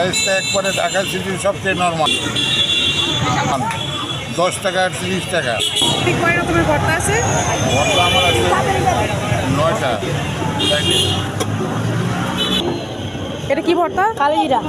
প্রাইসটা একবারে ঢাকা সিটির সবচেয়ে নর্মাল দশ টাকা তিরিশ টাকা। কয় রকমের ভর্তা আছে? ভর্তা আমার আছে নয়টা। এটা কি ভর্তা? কালিজিরা।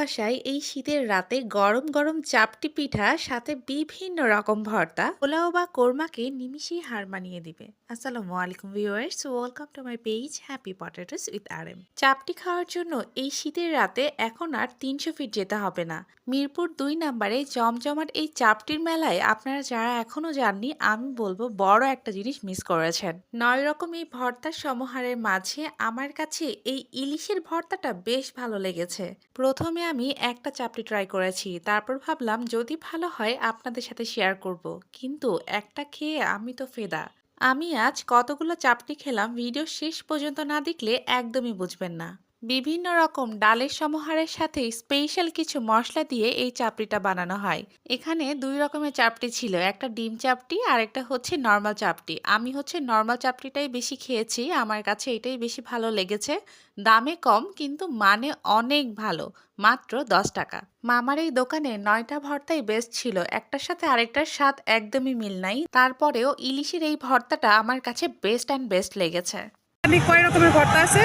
কুয়াশায় এই শীতের রাতে গরম গরম চাপটি পিঠা, সাথে বিভিন্ন রকম ভর্তা, পোলাও বা কোরমাকে নিমিশেই হার মানিয়ে দিবে। আসসালামু আলাইকুম viewers, welcome to my page happy potatoes with R M চাপটি খাওয়ার জন্য এই শীতের রাতে এখন আর তিনশো ফিট যেতে হবে না। মিরপুর দুই নাম্বারে জমজমাট এই চাপটির মেলায় আপনারা যারা এখনও যাননি, আমি বলব বড় একটা জিনিস মিস করেছেন। নয় রকম এই ভর্তার সমাহারের মাঝে আমার কাছে এই ইলিশের ভর্তাটা বেশ ভালো লেগেছে। প্রথমে আমি একটা চাপটি ট্রাই করেছি। তারপর ভাবলাম, যদি ভালো হয়, আপনাদের সাথে শেয়ার করব। কিন্তু একটা খেয়ে আমি তো ফেদা। আমি আজ কতগুলো চাপটি খেলাম ভিডিও শেষ পর্যন্ত না দেখলে একদমই বুঝবেন না। বিভিন্ন রকম ডালের সমাহারের সাথে স্পেশাল কিছু মশলা দিয়ে এই চাপড়িটা বানানো হয়। এখানে দুই রকমের চাপটি ছিল, একটা ডিম চাপটি আর একটা হচ্ছে নর্মাল চাপটি আমি হচ্ছে নর্মাল চাপটিটাই বেশি খেয়েছি, আমার কাছে এটাই বেশি ভালো লেগেছে। দামে কম, কিন্তু মানে অনেক ভালো, মাত্র দশ টাকা। মামার এই দোকানে নয়টা ভর্তাই বেস্ট ছিল, একটার সাথে আরেকটার স্বাদ একদমই মিল নাই। তারপরেও ইলিশের এই ভর্তাটা আমার কাছে বেস্ট অ্যান্ড বেস্ট লেগেছে। এখানে কয় রকমের ভর্তা আছে?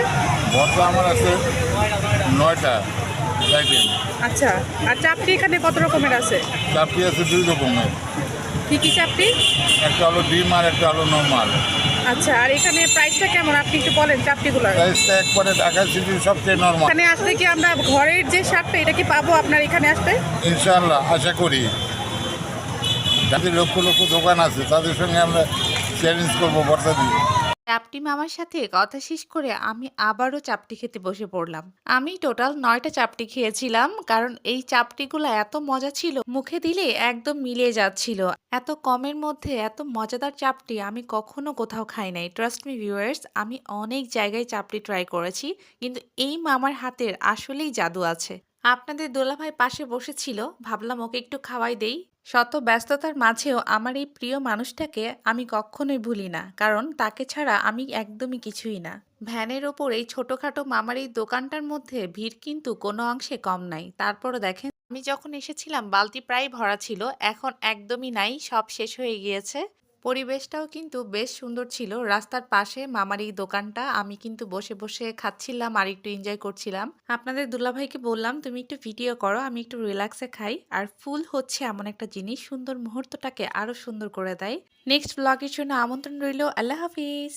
ভর্তা আমার আছে নয়টা আচ্ছা আর চাপটি এখানে কত রকমের আছে? চাপটি আছে দুই রকমের। কি কি চাপটি? একটা হলো ডিম আর একটা হলো নর্মাল আচ্ছা আর এখানে প্রাইসটা কেমন? আপনি একটু বলেন চাপটিগুলোর। প্রাইসটা একবারে ঢাকা সিটির সবচেয়ে নর্মাল এখানে আসলে কি আমরা ঘরের যে স্বাদটা এটা কি পাবো আপনার এখানে আসলে ইনশাআল্লাহ আশা করি। যাদের লক্ষ লক্ষ দোকান আছে তাদের সঙ্গে আমরা চ্যালেঞ্জ করব ভর্তা দিয়ে। চাপটি মামার সাথে কথা শেষ করে আমি আবারও চাপটি খেতে বসে পড়লাম। আমি টোটাল নয়টা চাপটি খেয়েছিলাম, কারণ এই চাপটিগুলো এত মজা ছিল, মুখে দিলে একদম মিলিয়ে যাচ্ছিল। এত কমের মধ্যে এত মজাদার চাপটি আমি কখনো কোথাও খাই নাই। ট্রাস্ট মি ভিউয়ার্স আমি অনেক জায়গায় চাপটি ট্রাই করেছি, কিন্তু এই মামার হাতের আসলেই জাদু আছে। আপনাদের দোলাভাই পাশে বসেছিল, ভাবলাম ওকে একটু খাওয়াই দেই। শত ব্যস্ততার মাঝেও আমার এই প্রিয় মানুষটাকে আমি কখনোই ভুলি না, কারণ তাকে ছাড়া আমি একদমই কিছুই না। ভ্যানের ওপর এই ছোটখাটো মামার এই দোকানটার মধ্যে ভিড় কিন্তু কোনো অংশে কম নাই। তারপরও দেখেন, আমি যখন এসেছিলাম, বালতি প্রায় ভরা ছিল, এখন একদমই নাই, সব শেষ হয়ে গিয়েছে। পরিবেশটাও কিন্তু বেশ সুন্দর ছিল। রাস্তার পাশে মামার এই দোকানটা আমি কিন্তু বসে বসে খাচ্ছিলাম আর একটু এনজয় করছিলাম। আপনাদের দুলাভাইকে বললাম, তুমি একটু ভিডিও করো, আমি একটু রিল্যাক্সে খাই। আর ফুল হচ্ছে এমন একটা জিনিস, সুন্দর মুহূর্তটাকে আরও সুন্দর করে দেয়। নেক্সট ব্লগের জন্য আমন্ত্রণ রইল, আল্লাহ হাফিজ।